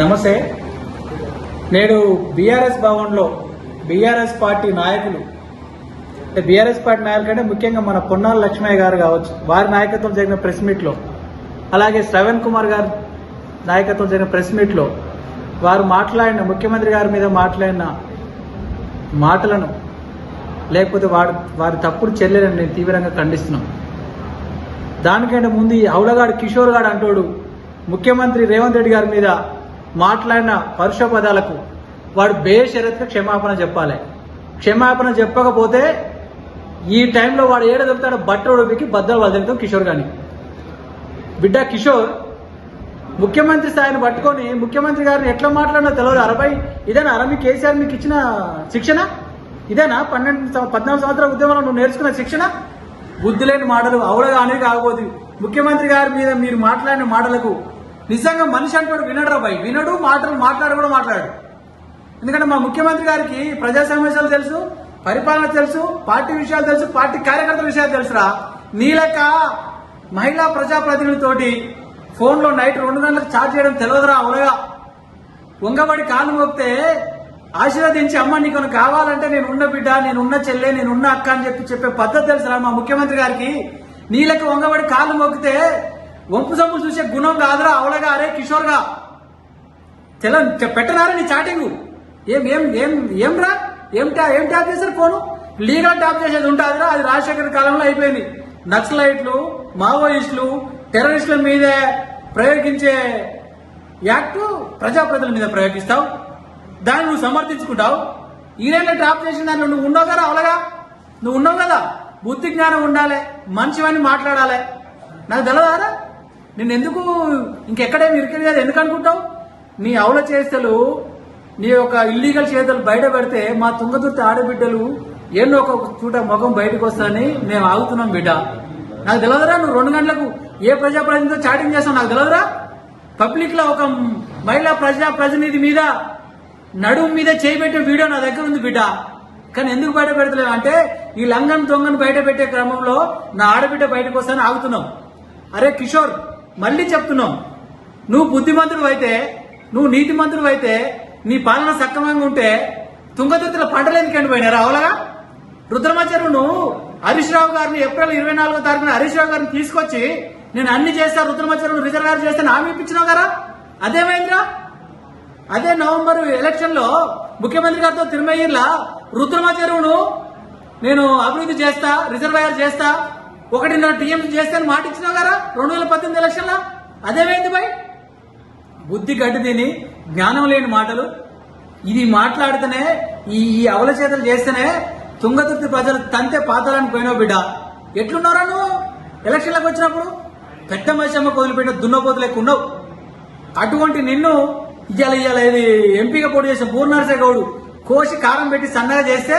నమస్తే. నేడు బీఆర్ఎస్ భవన్లో బీఆర్ఎస్ పార్టీ నాయకులు అంటే బీఆర్ఎస్ పార్టీ నాయకులు అంటే ముఖ్యంగా మన పొన్నాల లక్ష్మయ్య గారు కావచ్చు వారి నాయకత్వం జరిగిన ప్రెస్ మీట్లో అలాగే శ్రవణ్ కుమార్ గారు నాయకత్వం జరిగిన ప్రెస్ మీట్లో వారు మాట్లాడిన ముఖ్యమంత్రి గారి మీద మాట్లాడిన మాటలను లేకపోతే వాడు వారి తప్పుడు చర్యలను నేను తీవ్రంగా ఖండిస్తున్నాను. దానికంటే ముందు ఈ అవులగాడు కిషోర్ గాడు అంటాడు ముఖ్యమంత్రి రేవంత్ రెడ్డి గారి మీద మాట్లాడిన పరుష పదాలకు వాడు బేషరత్గా క్షమాపణ చెప్పాలి. క్షమాపణ చెప్పకపోతే ఈ టైంలో వాడు ఏడ దొరుకుతాడో బట్ట ఉడిపికి బద్దలు వదిలితాం కిషోర్ కానీ బిడ్డ కిషోర్ ముఖ్యమంత్రి స్థాయిని పట్టుకొని ముఖ్యమంత్రి గారిని ఎట్లా మాట్లాడినా తెలియదు అరవై ఇదేనా? అరవై కేసీఆర్ మీకు ఇచ్చిన శిక్షణ? ఇదేనా? పన్నెండు పద్నాలుగు సంవత్సరాల ఉద్యమంలో నువ్వు నేర్చుకున్న శిక్షణ? బుద్ధి లేని మాటలు అవులగా అనేది కాకపోతే ముఖ్యమంత్రి గారి మీద మీరు మాట్లాడిన మాటలకు నిజంగా మనిషి అంటాడు వినడు బాయ్. వినడు మాటలు మాట్లాడు కూడా మాట్లాడు. ఎందుకంటే మా ముఖ్యమంత్రి గారికి ప్రజా సమస్యలు తెలుసు పరిపాలన తెలుసు పార్టీ విషయాలు తెలుసు పార్టీ కార్యకర్తల విషయాలు తెలుసురా. నీలక మహిళా ప్రజాప్రతినిధితోటి ఫోన్లో నైట్ రెండు గంటలకు ఛార్జ్ చేయడం తెలియదురా అవులగా వంగబడి కాలు మోపితే ఆశీర్వదించి అమ్మ నీకు కావాలంటే నేను ఉన్న బిడ్డ నేను ఉన్న చెల్లె నేను ఉన్న అక్క అని చెప్పి చెప్పే పద్ధతి తెలుసురా మా ముఖ్యమంత్రి గారికి. నీళ్ళకి వంగబడి కాలు మోకితే వంపు సొమ్ము చూసే గుణం కాదురా అవలగా అరే కిషోర్గా. తెల పెట్టనారా నీ చాటింగ్? ఏం ఏం ఏం ఏం రా ఏం ట్యా ఏం ట్యాప్ చేశారు ఫోను? లీగల్ ట్యాప్ చేసేది ఉంటుందిరా అది రాజశేఖర్ కాలంలో అయిపోయింది. నక్సలైట్లు మావోయిస్టులు టెర్రరిస్టుల మీదే ప్రయోగించే యాక్ట్ ప్రజాప్రతుల మీద ప్రయోగిస్తావు. దాన్ని నువ్వు సమర్థించుకుంటావు. ఈరేళ్ళ ట్రాప్ చేసిన దాన్ని నువ్వు ఉన్నావు కదా అవలగా నువ్వు ఉన్నావు కదా? బుద్ధి జ్ఞానం ఉండాలి మంచివని మాట్లాడాలి. నాకు తెలియదారా నేను ఎందుకు ఇంకెక్కడే ఇరికింది కదా ఎందుకు అనుకుంటావు నీ అవల చేష్టలు నీ యొక్క ఇల్లీగల్ చేతలు బయట పెడితే మా తుంగతుర్తి ఆడబిడ్డలు ఎన్నో ఒక చూట ముఖం బయటకు వస్తానని మేము ఆగుతున్నాం బిడ్డ. నాకు తెలియదురా నువ్వు రెండు గంటలకు ఏ ప్రజాప్రతినిధితో చాటింగ్ చేస్తావు? నాకు తెలియదురా పబ్లిక్లో ఒక మహిళా ప్రజా ప్రతినిధి మీద నడుము మీద చేయబెట్టే వీడియో నా దగ్గర ఉంది బిడ్డ. కానీ ఎందుకు బయట పెడతలేదు అంటే ఈ లంగన్ దొంగను బయట పెట్టే క్రమంలో నా ఆడబిడ్డ బయటకు వస్తానని ఆగుతున్నాం. అరే కిషోర్ మళ్ళీ చెప్తున్నాం. నువ్వు బుద్ధిమంతుడు అయితే నువ్వు నీతిమంతుడు అయితే నీ పాలన సక్రమంగా ఉంటే తుంగతుత్తుల పంటలు ఎందుకు ఎండిపోయినారా అవలగా? రుద్రమాచార్యుడు హరీష్ రావు గారిని ఏప్రిల్ ఇరవై నాలుగో తారీఖున హరీష్ రావు గారిని తీసుకొచ్చి నేను అన్ని చేస్తా రుద్రమాచార్యుడు రిజర్వ్ గారు చేస్తే హామీ ఇప్పించినావు కదా? అదేమైందిరా? అదే నవంబర్ ఎలక్షన్లో ముఖ్యమంత్రి గారితో తిరుమయ్యిర్లా రుద్రమ చెరువును నేను అభివృద్ధి చేస్తా రిజర్వాయర్ చేస్తా ఒకటిన్నర టీఎంసీ చేస్తే మాట ఇచ్చినావు కదా రెండు వేల పద్దెనిమిది ఎలక్షన్లో? అదేమైంది బాయ్ బుద్ధి గడ్డి తిని జ్ఞానం లేని మాటలు. ఇది మాట్లాడితేనే ఈ ఈ అవలచేతలు చేస్తేనే తుంగతుర్తి ప్రజలు తంతే పాతాలని పోయినావు బిడ్డ. ఎట్లున్నారా నువ్వు? ఎలక్షన్లకు వచ్చినప్పుడు పెద్ద మనిషమ్మ వదిలిపెట్టిన దున్నపోతు లెక్క అటువంటి నిన్ను ఇవాళ ఇవాళ ఇది ఎంపీగా పోటీ చేసిన పూర్ణారసే గౌడు కోసి కారం పెట్టి సన్నగా చేస్తే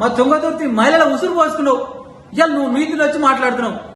మా తుంగతుర్తి మహిళల ఉసురు పోసుకున్నావు. ఇవాళ నువ్వు నీతిలో వచ్చి మాట్లాడుతున్నావు.